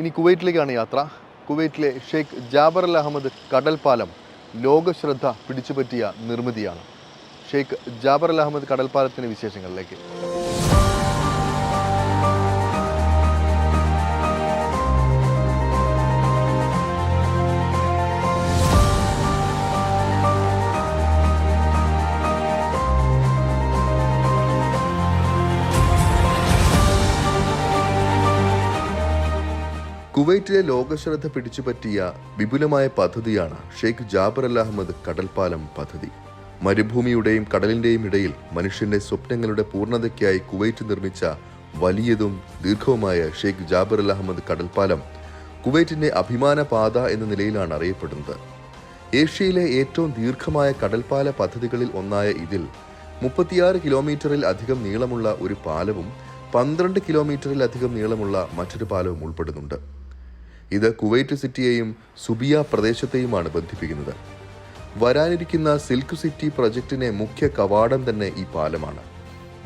ഇനി കുവൈറ്റിലേക്കാണ് യാത്ര. കുവൈറ്റിലെ ഷെയ്ഖ് ജാബർ അൽ അഹമ്മദ് കടൽ പാലം ലോകശ്രദ്ധ പിടിച്ചുപറ്റിയ നിർമ്മിതിയാണ്. ഷെയ്ഖ് ജാബർ അൽ അഹമ്മദ് കടൽ പാലത്തിന്റെ വിശേഷങ്ങളിലേക്ക്. കുവൈറ്റിലെ ലോകശ്രദ്ധ പിടിച്ചുപറ്റിയ വിപുലമായ പദ്ധതിയാണ് ഷെയ്ഖ് ജാബർ അൽ അഹമ്മദ് കടൽപ്പാലം പദ്ധതി. മരുഭൂമിയുടെയും കടലിന്റെയും ഇടയിൽ മനുഷ്യന്റെ സ്വപ്നങ്ങളുടെ പൂർണതയ്ക്കായി കുവൈറ്റ് നിർമ്മിച്ച വലിയതും ദീർഘവുമായ ഷെയ്ഖ് ജാബർ അൽ അഹമ്മദ് കടൽപ്പാലം കുവൈറ്റിന്റെ അഭിമാന പാത എന്ന നിലയിലാണ് അറിയപ്പെടുന്നത്. ഏഷ്യയിലെ ഏറ്റവും ദീർഘമായ കടൽപ്പാല പദ്ധതികളിൽ ഒന്നായ ഇതിൽ മുപ്പത്തിയാറ് കിലോമീറ്ററിൽ അധികം നീളമുള്ള ഒരു പാലവും പന്ത്രണ്ട് കിലോമീറ്ററിലധികം നീളമുള്ള മറ്റൊരു പാലവും ഉൾപ്പെടുന്നുണ്ട്. ഇത് കുവൈറ്റ് സിറ്റിയെയും സുബിയ പ്രദേശത്തെയുമാണ് ബന്ധിപ്പിക്കുന്നത്. വരാനിരിക്കുന്ന സിൽക്ക് സിറ്റി പ്രൊജക്ടിനെ മുഖ്യ കവാടം തന്നെ ഈ പാലമാണ്.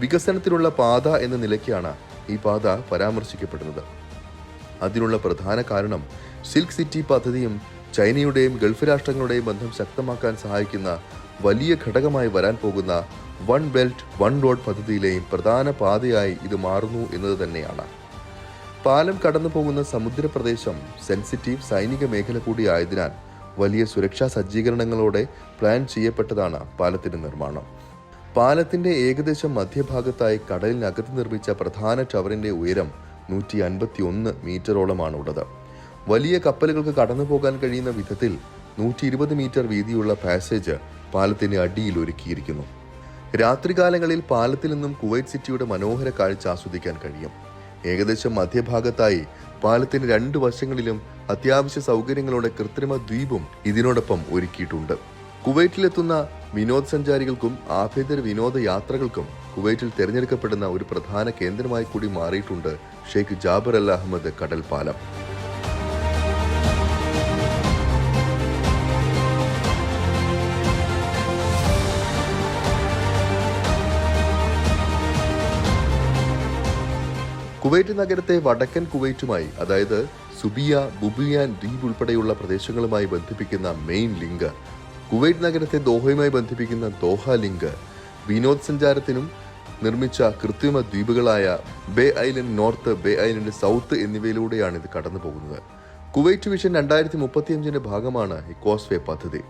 വികസനത്തിനുള്ള പാത എന്ന നിലയ്ക്കാണ് ഈ പാത പരാമർശിക്കപ്പെടുന്നത്. അതിനുള്ള പ്രധാന കാരണം സിൽക്ക് സിറ്റി പദ്ധതിയും ചൈനയുടെയും ഗൾഫ് രാഷ്ട്രങ്ങളുടെയും ബന്ധം ശക്തമാക്കാൻ സഹായിക്കുന്ന വലിയ ഘടകമായി വരാൻ പോകുന്ന വൺ ബെൽറ്റ് വൺ റോഡ് പദ്ധതിയിലെയും പ്രധാന പാതയായി ഇത് മാറുന്നു എന്നത് തന്നെയാണ്. പാലം കടന്നു പോകുന്ന സമുദ്രപ്രദേശം സെൻസിറ്റീവ് സൈനിക മേഖല കൂടിയായതിനാൽ വലിയ സുരക്ഷാ സജ്ജീകരണങ്ങളോടെ പ്ലാൻ ചെയ്യപ്പെട്ടതാണ് പാലത്തിന്റെ നിർമ്മാണം. പാലത്തിന്റെ ഏകദേശം മധ്യഭാഗത്തായി കടലിനകത്ത് നിർമ്മിച്ച പ്രധാന ടവറിന്റെ ഉയരം നൂറ്റി അൻപത്തി ഒന്ന് മീറ്ററോളമാണ് ഉള്ളത് വലിയ കപ്പലുകൾക്ക് കടന്നു പോകാൻ കഴിയുന്ന വിധത്തിൽ നൂറ്റി ഇരുപത് മീറ്റർ വീതിയുള്ള പാസേജ് പാലത്തിന്റെ അടിയിൽ ഒരുക്കിയിരിക്കുന്നു. രാത്രികാലങ്ങളിൽ പാലത്തിൽ നിന്നും കുവൈറ്റ് സിറ്റിയുടെ മനോഹര കാഴ്ച ആസ്വദിക്കാൻ കഴിയും. ഏകദേശം മധ്യഭാഗത്തായി പാലത്തിന് രണ്ട് വശങ്ങളിലും അത്യാവശ്യ സൗകര്യങ്ങളോടെ കൃത്രിമ ദ്വീപും ഇതിനോടൊപ്പം ഒരുക്കിയിട്ടുണ്ട്. കുവൈറ്റിലെത്തുന്ന വിനോദസഞ്ചാരികൾക്കും ആഭ്യന്തര വിനോദ യാത്രകൾക്കും കുവൈറ്റിൽ തിരഞ്ഞെടുക്കപ്പെടുന്ന ഒരു പ്രധാന കേന്ദ്രമായി കൂടി മാറിയിട്ടുണ്ട് ഷെയ്ഖ് ജാബർ അൽ അഹമ്മദ് കടൽ പാലം കുവൈറ്റ് നഗരത്തെ വടക്കൻ കുവൈറ്റുമായി അതായത് സുബിയ ബുബിയാൻ ദ്വീപ് ഉൾപ്പെടെയുള്ള പ്രദേശങ്ങളുമായി ബന്ധിപ്പിക്കുന്ന മെയിൻ ലിങ്ക് കുവൈറ്റ് നഗരത്തെ ദോഹയുമായി ബന്ധിപ്പിക്കുന്ന ദോഹ ലിങ്ക് വിനോദസഞ്ചാരത്തിനും നിർമ്മിച്ച കൃത്രിമ ദ്വീപുകളായ bay island north bay island south എന്നിവയിലൂടെയാണ് ഇത് കടന്നു പോകുന്നത് കുവൈറ്റ് വിഷൻ രണ്ടായിരത്തി മുപ്പത്തിയഞ്ചിന്റെ ഭാഗമാണ് ഈ കോസ്വേ പദ്ധതി.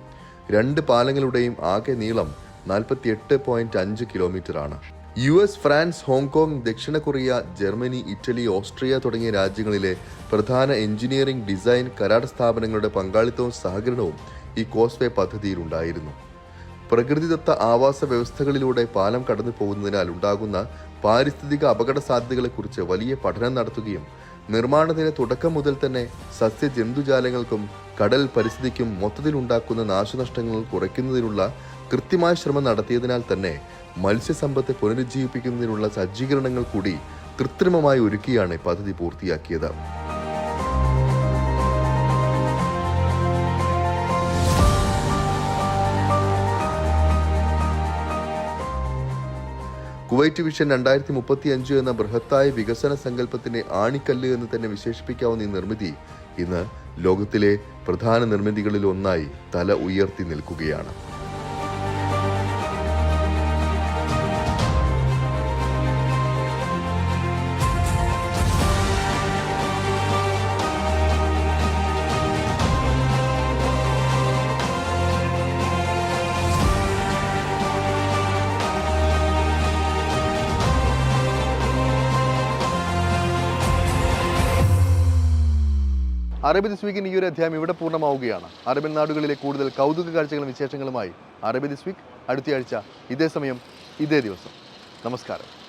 രണ്ട് പാലങ്ങളുടെയും ആകെ നീളം നാൽപ്പത്തി എട്ട് പോയിന്റ് അഞ്ച് കിലോമീറ്റർ ആണ് U S France Hong Kong ദക്ഷിണ കൊറിയ ജർമ്മനി ഇറ്റലി ഓസ്ട്രിയ തുടങ്ങിയ രാജ്യങ്ങളിലെ പ്രധാന എഞ്ചിനീയറിംഗ് ഡിസൈൻ കരാർ സ്ഥാപനങ്ങളുടെ പങ്കാളിത്തവും സഹകരണവും ഈ കോസ്വേ പദ്ധതിയിൽ ഉണ്ടായിരുന്നു പ്രകൃതിദത്ത ആവാസ വ്യവസ്ഥകളിലൂടെ പാലം കടന്നു പോകുന്നതിനാൽ ഉണ്ടാകുന്ന പാരിസ്ഥിതിക അപകട സാധ്യതകളെക്കുറിച്ച് വലിയ പഠനം നടത്തുകയും നിർമ്മാണത്തിന് തുടക്കം മുതൽ തന്നെ സസ്യ ജന്തുജാലങ്ങൾക്കും കടൽ പരിസ്ഥിതിക്കും മൊത്തത്തിൽ ഉണ്ടാക്കുന്ന നാശനഷ്ടങ്ങൾ കുറയ്ക്കുന്നതിനുള്ള കൃത്യമായ ശ്രമം നടത്തിയതിനാൽ തന്നെ മത്സ്യസമ്പത്ത് പുനരുജ്ജീവിപ്പിക്കുന്നതിനുള്ള സജ്ജീകരണങ്ങൾ കൂടി കൃത്രിമമായി ഒരുക്കിയാണ് പദ്ധതി പൂർത്തിയാക്കിയത്. കുവൈറ്റ് വിഷൻ രണ്ടായിരത്തി മുപ്പത്തി അഞ്ച് എന്ന ബൃഹത്തായ വികസന സങ്കല്പത്തിന്റെ ആണിക്കല്ല് എന്ന് തന്നെ വിശേഷിപ്പിക്കാവുന്ന ഈ നിർമ്മിതി ഇന്ന് ലോകത്തിലെ പ്രധാന നിർമ്മിതികളിൽ ഒന്നായി തല ഉയർത്തി നിൽക്കുകയാണ്. അറബി ദിസ് വീക്കിന് ഈ ഒരു അധ്യായം ഇവിടെ പൂർണമാവുകയാണ്. അറബൻ നാടുകളിലെ കൂടുതൽ കൗതുക കാഴ്ചകളും വിശേഷങ്ങളുമായി അറബി ദിസ് വീക്ക് അടുത്തയാഴ്ച ഇതേ സമയം ഇതേ ദിവസം. നമസ്കാരം.